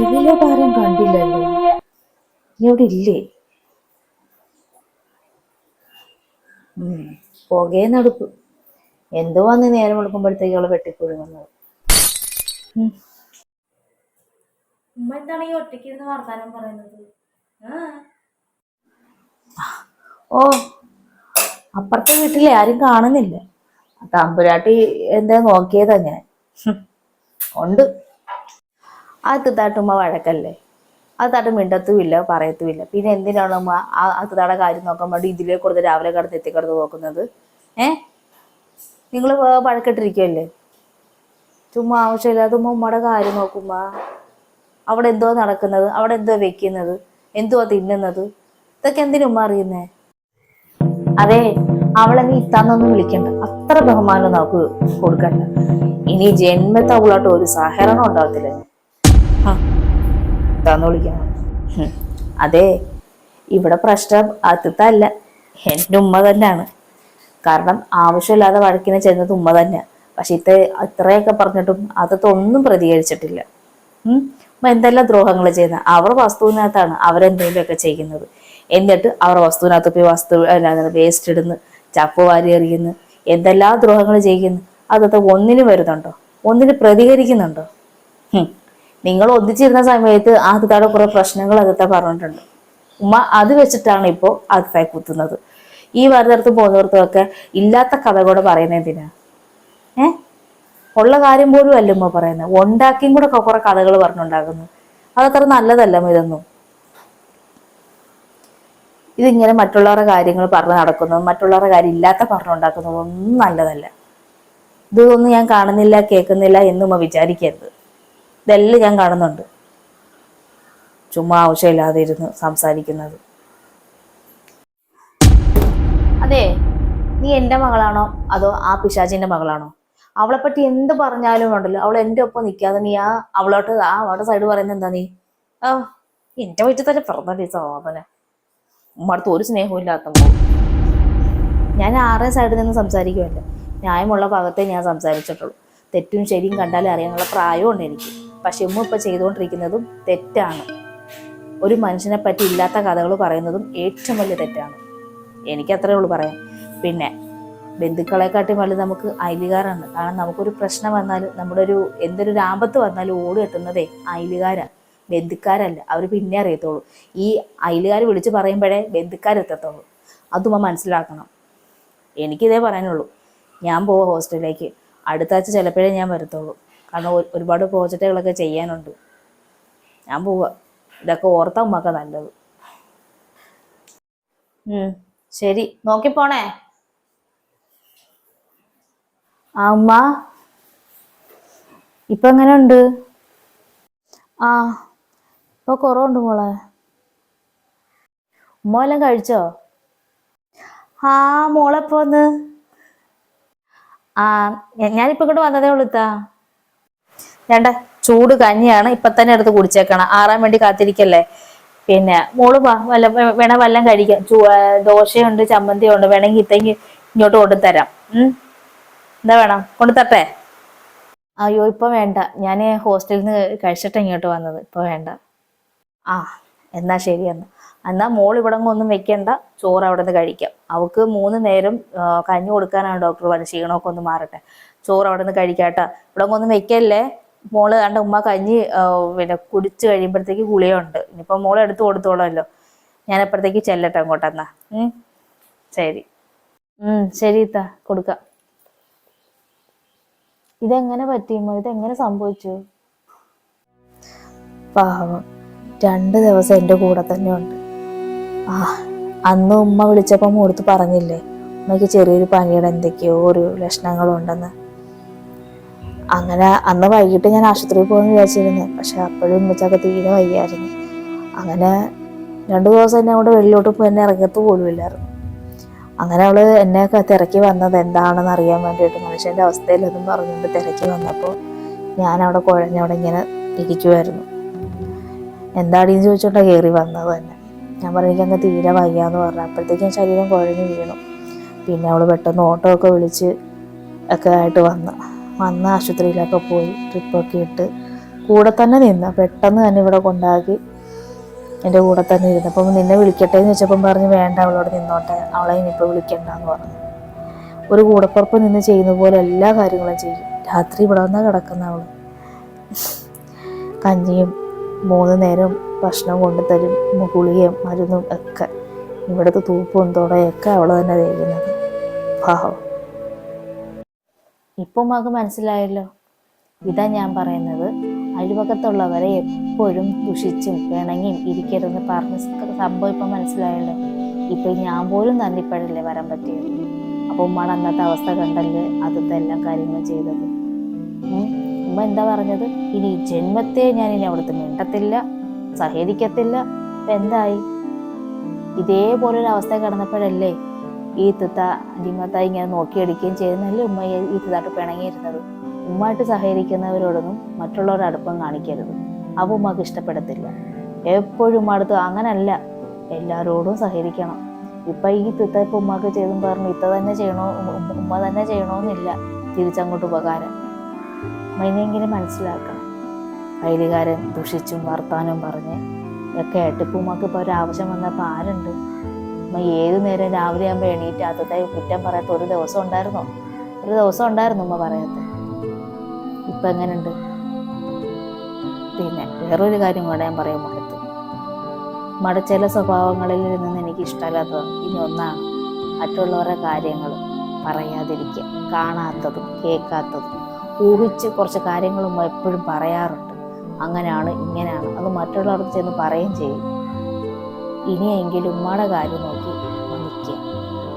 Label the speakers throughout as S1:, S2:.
S1: ഇതിലോട്ട് താരം കണ്ടില്ലല്ലോ. നീ ഇവിടെ ഇല്ലേ? പുകയെ നടുപ്പ് എന്തോ വന്ന് നേരം വിളിക്കുമ്പോഴത്തേക്ക് അവൾ വെട്ടിക്കൊഴുങ്ങുന്നത്
S2: ഉമ്മ എന്താണ് ഈ ഒറ്റയ്ക്ക് ഇരുന്ന് വർത്താനം പറയുന്നത്? ആ.
S1: ഓ അപ്പുറത്തെ വീട്ടിലെ ആരും കാണുന്നില്ല. തമ്പുരാട്ടി എന്താ നോക്കിയതാ ഞാൻ. ഉണ്ട്. അത് താട്ടുമ്മ വഴക്കല്ലേ? അത് താട്ട് മിണ്ടത്തുമില്ല പറയത്തുമില്ല. പിന്നെ എന്തിനാണ് അമ്മ ആ തീർത്ഥാട കാര്യം നോക്കാൻ വേണ്ടി ഇതിലേ കൊടുത്ത് രാവിലെ കിടന്ന് എത്തിക്കിടന്ന് നോക്കുന്നത്? ഏ? നിങ്ങൾ വഴക്കിട്ടിരിക്കുമല്ലേ ചുമ്മാ ആവശ്യമില്ലാതെ ഉമ്മ ഉമ്മയുടെ കാര്യം നോക്കുമ്മ അവിടെ എന്തോ നടക്കുന്നത് അവിടെ എന്തോ വെക്കുന്നത് എന്തോ തിന്നുന്നത്? ഇതൊക്കെ എന്തിനും ഉമ്മ അറിയുന്നേ? അതെ അവളെ നീ ഇത്താന്നൊന്നും വിളിക്കണ്ട. അത്ര ബഹുമാനം നമുക്ക് കൊടുക്കണ്ട. ഇനി ജന്മത്തെ അവളായിട്ട് ഒരു സഹകരണം ഉണ്ടാകത്തില്ല ഹ, ഇത്താന്ന് വിളിക്കണം. അതെ ഇവിടെ പ്രശ്നം അത്തല്ല എന്റെ ഉമ്മ തന്നെയാണ്. കാരണം ആവശ്യമില്ലാതെ വഴക്കിനെ ചെന്നത് ഉമ്മ തന്നെ പക്ഷെ ഇത്ര ഇത്രയൊക്കെ പറഞ്ഞിട്ടും അതൊന്നും പ്രതികരിച്ചിട്ടില്ല. എന്തെല്ലാം ദ്രോഹങ്ങൾ ചെയ്യുന്നത് അവർ വസ്തുവിനകത്താണ് അവരെന്തെങ്കിലുമൊക്കെ ചെയ്യുന്നത്. എന്നിട്ട് അവർ വസ്തുവിനകത്ത് പോയി വസ്തു വേസ്റ്റ് ഇടുന്നു ചപ്പ് വാരി എറിയുന്നു എന്തെല്ലാം ദ്രോഹങ്ങൾ ചെയ്യുന്നു അതൊക്കെ ഒന്നിനും വരുന്നുണ്ടോ? ഒന്നിന് പ്രതികരിക്കുന്നുണ്ടോ. നിങ്ങൾ ഒന്നിച്ചിരുന്ന സമയത്ത് ആദ്യത്താടെ കുറെ പ്രശ്നങ്ങൾ അകത്തെ പറഞ്ഞിട്ടുണ്ട്. ഉമ്മ അത് വെച്ചിട്ടാണ് ഇപ്പോൾ ആദ്യത്തെ കുത്തുന്നത്. ഈ വരുന്നിടത്ത് പോകുന്നിടത്തുമൊക്കെ ഇല്ലാത്ത കഥ കൂടെ പറയുന്നത് എന്തിനാ? ഏ? ഉള്ള കാര്യം പോലും അല്ല ഉമ്മ പറയുന്നത്. ഉണ്ടാക്കിയും കൂടെ കുറെ കഥകൾ പറഞ്ഞുണ്ടാക്കുന്നു. അതത്ര നല്ലതല്ല ഇതൊന്നും. ഇതിങ്ങനെ മറ്റുള്ളവരുടെ കാര്യങ്ങൾ പറഞ്ഞു നടക്കുന്നതും മറ്റുള്ളവരുടെ കാര്യം ഇല്ലാത്ത പറഞ്ഞുണ്ടാക്കുന്നതും ഒന്നും നല്ലതല്ല. ഇതൊന്നും ഞാൻ കാണുന്നില്ല കേൾക്കുന്നില്ല എന്നുമ്മ വിചാരിക്കരുത്. ഇതെല്ലാം ഞാൻ കാണുന്നുണ്ട്. ചുമ്മാ ആവശ്യമില്ലാതെ ഇരുന്ന് സംസാരിക്കുന്നത്. അതെ നീ എന്റെ മകളാണോ? അതോ ആ പിശാചിന്റെ മകളാണോ? അവളെ പറ്റി എന്ത് പറഞ്ഞാലും ഉണ്ടല്ലോ. അവൾ എന്റെ ഒപ്പം നിൽക്കാതെ നീ ആ അവളോട്ട് ആ അവളുടെ സൈഡ് പറയുന്നത് എന്താ നീ? ആ എന്റെ വീട്ടിൽ തന്നെ പിറന്നടി സോദന ഉമ്മടുത്ത് ഒരു സ്നേഹവും ഇല്ലാത്ത ഞാൻ ആറേ സൈഡിൽ നിന്ന് സംസാരിക്കുമല്ലോ ന്യായമുള്ള ഭാഗത്തെ ഞാൻ സംസാരിച്ചിട്ടുള്ളൂ. തെറ്റും ശരിയും കണ്ടാലേ അറിയാനുള്ള പ്രായമുണ്ട് എനിക്ക്. പക്ഷെ ഉമ്മ ഇപ്പൊ ചെയ്തുകൊണ്ടിരിക്കുന്നതും തെറ്റാണ്. ഒരു മനുഷ്യനെ പറ്റി ഇല്ലാത്ത കഥകൾ പറയുന്നതും ഏറ്റവും വലിയ തെറ്റാണ്. എനിക്ക് അത്രേ ഉള്ളൂ പറയാം പിന്നെ ബന്ധുക്കളെക്കാട്ടി വലുത് നമുക്ക് അയലുകാരാണ് കാരണം നമുക്കൊരു പ്രശ്നം വന്നാൽ നമ്മുടെ ഒരു എന്തൊരു ലാഭത്ത് വന്നാലും ഓടി എത്തുന്നതേ അയലുകാരാണ് ബന്ധുക്കാരല്ല. അവർ പിന്നെ അറിയത്തുള്ളൂ. ഈ അയലുകാർ വിളിച്ച് പറയുമ്പോഴേ ബന്ധുക്കാരെത്തത്തുള്ളൂ. അതുമ്മ മനസ്സിലാക്കണം. എനിക്കിതേ പറയാനുള്ളൂ. ഞാൻ പോവാ ഹോസ്റ്റലിലേക്ക്. അടുത്താഴ്ച ചിലപ്പോഴേ ഞാൻ വരത്തുള്ളൂ. കാരണം ഒരുപാട് പ്രോജക്റ്റുകളൊക്കെ ചെയ്യാനുണ്ട്. ഞാൻ പോവാ. ഇതൊക്കെ ഓർത്താ ഉമ്മക്ക നല്ലത്. ശരി. ശരി നോക്കിപ്പോണേ ആ ഉമ്മ. ഇപ്പൊ എങ്ങനെ ഉണ്ട് ആ ഇപ്പൊ കുറവുണ്ട് മോളെ. ഉമ്മ എല്ലാം കഴിച്ചോ? ആ മോളെപ്പോന്ന് ആ ഞാനിപ്പോ ഇങ്ങോട്ട് വന്നതേ ഉള്ളൂ ഇത്താ വേണ്ട ചൂട് കഞ്ഞിയാണ് ഇപ്പൊ തന്നെ എടുത്ത് കുടിച്ചേക്കണം. ആറാൻ വേണ്ടി കാത്തിരിക്കല്ലേ? പിന്നെ മോൾ വല്ല വേണ വല്ലം കഴിക്കാം. ദോശയുണ്ട് ചമ്മന്തിയുണ്ട്. വേണമെങ്കിൽ ഇത്തെങ്കിൽ ഇങ്ങോട്ട് കൊണ്ടുതരാം ഉം? എന്താ വേണം? കൊണ്ടുതരട്ടെ അയ്യോ ഇപ്പൊ വേണ്ട. ഞാൻ ഹോസ്റ്റലിൽ നിന്ന് കഴിച്ചിട്ട് ഇങ്ങോട്ട് വന്നത്. ഇപ്പൊ വേണ്ട. ആ എന്നാ ശരി എന്നാ. മോൾ ഇവിടെ ഒന്നും വെക്കണ്ട. ചോറ് അവിടെ നിന്ന് കഴിക്കാം. അവൾക്ക് മൂന്ന് നേരം കഞ്ഞി കൊടുക്കാനാണ് ഡോക്ടർ പറഞ്ഞത്. ക്ഷീണമൊക്കെ ഒന്ന് മാറട്ടെ. ചോറ് അവിടെ നിന്ന് കഴിക്കാട്ടാ. ഇവിടെ ഒന്നും വെക്കല്ലേ? മോൾ കണ്ട ഉമ്മ കഞ്ഞി പിന്നെ കുടിച്ച് കഴിയുമ്പോഴത്തേക്ക് ഗുളിയുണ്ട് ഇനിയിപ്പൊ മോൾ എടുത്തു കൊടുത്തോളല്ലോ ഞാൻ എപ്പോഴത്തേക്ക് ചെല്ലട്ടെ അങ്ങോട്ടെന്നാ ശരി. ശരി ഇത്ത. കൊടുക്കാം. ഇതെങ്ങനെ പറ്റിയുമോ ഇതെങ്ങനെ സംഭവിച്ചു? പാവം. രണ്ട് ദിവസം എന്റെ കൂടെ തന്നെ ഉണ്ട്. ആ അന്ന് ഉമ്മ വിളിച്ചപ്പോൾ മൂടുത്ത് പറഞ്ഞില്ലേ? ഉമ്മയ്ക്ക് ചെറിയൊരു പനിയുടെ എന്തൊക്കെയോ ഒരു ലക്ഷണങ്ങളും ഉണ്ടെന്ന് അങ്ങനെ അന്ന് വൈകിട്ട് ഞാൻ ആശുപത്രിയിൽ പോകുമെന്ന് വിചാരിച്ചിരുന്നു. പക്ഷെ അപ്പോഴും ഉമ്മച്ചൊക്കെ തീരെ വയ്യായിരുന്നു. അങ്ങനെ രണ്ടു ദിവസം എന്നെ അവിടെ വെളിയിലോട്ട് പോയി എന്നെ ഇറങ്ങത്ത് പോലുമില്ലായിരുന്നു. അങ്ങനെ അവൾ എന്നെയൊക്കെ തിരക്കി വന്നത് എന്താണെന്ന് അറിയാൻ വേണ്ടിയിട്ട് മനുഷ്യന്റെ അവസ്ഥയിൽ അതും പറഞ്ഞുകൊണ്ട് തിരക്കി വന്നപ്പോൾ ഞാൻ അവിടെ കുഴഞ്ഞവിടെ ഇങ്ങനെ ഇരിക്കുമായിരുന്നു എന്താടീന്ന് ചോദിച്ചോണ്ടാ കയറി വന്നത് തന്നെ ഞാൻ പറഞ്ഞു എനിക്ക് അങ്ങ് തീരെ വയ്യാന്ന് പറഞ്ഞു. അപ്പോഴത്തേക്കും ശരീരം കുഴഞ്ഞു വീണു. പിന്നെ അവൾ പെട്ടെന്ന് ഓട്ടോ ഒക്കെ വിളിച്ച് ഒക്കെ ആയിട്ട് വന്ന്. വന്ന് ആശുപത്രിയിലൊക്കെ പോയി ട്രിപ്പൊക്കെ ഇട്ട് കൂടെ തന്നെ നിന്ന്. പെട്ടെന്ന് തന്നെ ഇവിടെ കൊണ്ടാക്കി എന്റെ കൂടെ തന്നെ ഇരുന്നു. അപ്പം നിന്നെ വിളിക്കട്ടെ എന്ന് വെച്ചപ്പം പറഞ്ഞ് വേണ്ട അവളോട് നിന്നോട്ടെ. അവളെ ഇനിയിപ്പോൾ വിളിക്കണ്ട എന്ന് പറഞ്ഞു. ഒരു കൂടപ്പുറപ്പ് നിന്ന് ചെയ്യുന്ന പോലെ എല്ലാ കാര്യങ്ങളും ചെയ്യും. രാത്രി ഇവിടെ വന്നാൽ കിടക്കുന്ന അവൾ കഞ്ഞിയും മൂന്ന് നേരം ഭക്ഷണം കൊണ്ടു തരും ഗുളികയും മരുന്നും ഒക്കെ. ഇവിടുത്തെ തൂപ്പും തുടയൊക്കെ അവൾ തന്നെ തേക്കുന്നത്. പാവം. ഇപ്പം മകൾ മനസ്സിലായല്ലോ. ഇതാ ഞാൻ പറയുന്നത്. അഴിവകത്തുള്ളവരെ എപ്പോഴും ദുഷിച്ചും പിണങ്ങിയും ഇരിക്കരുതെന്ന് പറഞ്ഞ സംഭവം ഇപ്പം മനസ്സിലായല്ലോ. ഇപ്പം ഞാൻ പോലും നന്ദിപ്പഴല്ലേ വരാൻ പറ്റിയത്? അപ്പോൾ ഉമ്മയുടെ അന്നത്തെ അവസ്ഥ കണ്ടല്ലേ അത് എല്ലാ കാര്യങ്ങളും ചെയ്തത്. ഉമ്മ എന്താ പറഞ്ഞത്? ഇനി ജന്മത്തെ ഞാൻ ഇനി അവിടുത്തെ മിണ്ടത്തില്ല സഹകരിക്കത്തില്ല. ഇപ്പം എന്തായി? ഇതേപോലൊരു അവസ്ഥ കിടന്നപ്പോഴല്ലേ ഈ തുത്ത അടിമത്ത ഇങ്ങനെ നോക്കിയടിക്കുകയും ചെയ്യുന്നല്ലേ ഉമ്മ ഈ ഈ തിത്തായിട്ട് പിണങ്ങിയിരുന്നത്. ഉമ്മായിട്ട് സഹകരിക്കുന്നവരോടൊന്നും മറ്റുള്ളവരുടെ അടുപ്പം കാണിക്കരുത്. അവ ഉമ്മക്ക് ഇഷ്ടപ്പെടത്തില്ല. എപ്പോഴും ഉമ്മ അടുത്ത് അങ്ങനല്ല. എല്ലാവരോടും സഹകരിക്കണം. ഇപ്പം ഈ തിത്ത ഇപ്പം ഉമ്മാക്ക് ചെയ്തും പറഞ്ഞു ഇത്ത തന്നെ ചെയ്യണോ? ഉമ്മ- തന്നെ ചെയ്യണമെന്നില്ല തിരിച്ചങ്ങോട്ട് ഉപകാരം. മൈനെങ്കിലും മനസ്സിലാക്കണം. അയലുകാരൻ ദുഷിച്ചും വർത്താനം പറഞ്ഞ് ഒക്കെ ആയിട്ട് ഇപ്പം ഉമ്മക്ക് ഇപ്പോൾ ഒരാവശ്യം വന്നപ്പോൾ ആരുണ്ട്? ഉമ്മ ഏത് നേരം രാവിലെ ആകുമ്പോൾ എണീറ്റ് കുറ്റം പറയാത്ത ഒരു ദിവസം ഉണ്ടായിരുന്നോ? ഒരു ദിവസം ഉണ്ടായിരുന്നു അമ്മ പറയാത്ത. ഇപ്പം എങ്ങനെയുണ്ട് പിന്നെ വേറൊരു കാര്യം കൂടെ ഞാൻ പറയാൻ മടുത്തു മട ചില സ്വഭാവങ്ങളിൽ നിന്ന് എനിക്ക് ഇഷ്ടമല്ലാത്തത് ഇനി ഒന്നാണ് മറ്റുള്ളവരുടെ കാര്യങ്ങൾ പറയാതിരിക്കുക കാണാത്തതും കേൾക്കാത്തതും. ഊഹിച്ച് കുറച്ച് കാര്യങ്ങളും എപ്പോഴും പറയാറുണ്ട്. അങ്ങനെയാണ് ഇങ്ങനെയാണ്. അത് മറ്റുള്ളവർക്ക് ചെന്ന് പറയുകയും ചെയ്യും. ഇനിയെങ്കിലും ഉമ്മയുടെ കാര്യം നോക്കി നിൽക്കുക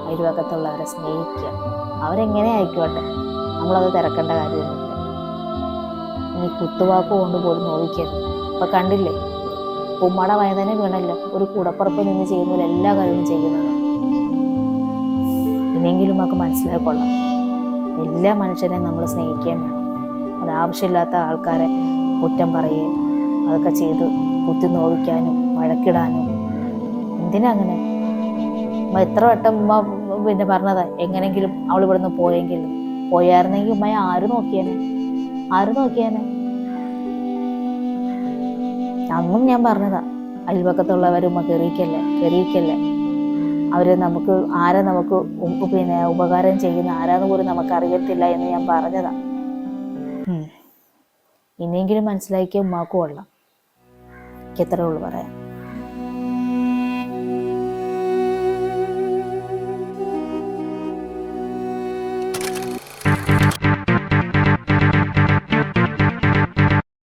S1: അയൽവക്കത്തുള്ളവരെ സ്നേഹിക്കുക അവരെങ്ങനെ ആയിക്കോട്ടെ നമ്മളത് തിരക്കേണ്ട കാര്യമൊന്നുമില്ല. ഇനി കുത്തുവാക്ക് കൊണ്ട് പോലും നോവിക്കരുത്. ഇപ്പൊ കണ്ടില്ലേ? ഉമ്മയുടെ വയതനെ വീണല്ലോ. ഒരു കൂടപ്പുറപ്പ് നിന്ന് ചെയ്യുന്ന എല്ലാ കാര്യവും ചെയ്യുന്നത് ഇനിയെങ്കിലും നമുക്ക് മനസ്സിലാക്കൊള്ളാം എല്ലാ മനുഷ്യരെയും നമ്മൾ സ്നേഹിക്കുകയും വേണം. അത് ആവശ്യമില്ലാത്ത ആൾക്കാരെ കുറ്റം പറയുകയും അതൊക്കെ ചെയ്ത് കുത്തി നോവിക്കാനും വഴക്കിടാനും എന്തിനാ അങ്ങനെ ഉമ്മ എത്ര വട്ടം ഉമ്മ പിന്നെ പറഞ്ഞതാ എങ്ങനെങ്കിലും അവൾ ഇവിടുന്ന് പോയെങ്കിൽ. പോയായിരുന്നെങ്കിൽ ഉമ്മയെ ആര് നോക്കിയേനെ? ആര് നോക്കിയേനെ? അന്നും ഞാൻ പറഞ്ഞതാ അയൽപക്കത്തുള്ളവർ ഉമ്മ കെറിയിക്കല്ലേ കെറിയിക്കല്ലേ അവർ നമുക്ക് ആരാ നമുക്ക് പിന്നെ ഉപകാരം ചെയ്യുന്ന ആരാന്ന് പോലും നമുക്ക് അറിയത്തില്ല എന്ന് ഞാൻ പറഞ്ഞതാ. ഇനിയെങ്കിലും മനസ്സിലാക്കിയ ഉമ്മാക്കും കൊള്ളാം. എനിക്ക് എത്രേ ഉള്ളൂ പറയാൻ.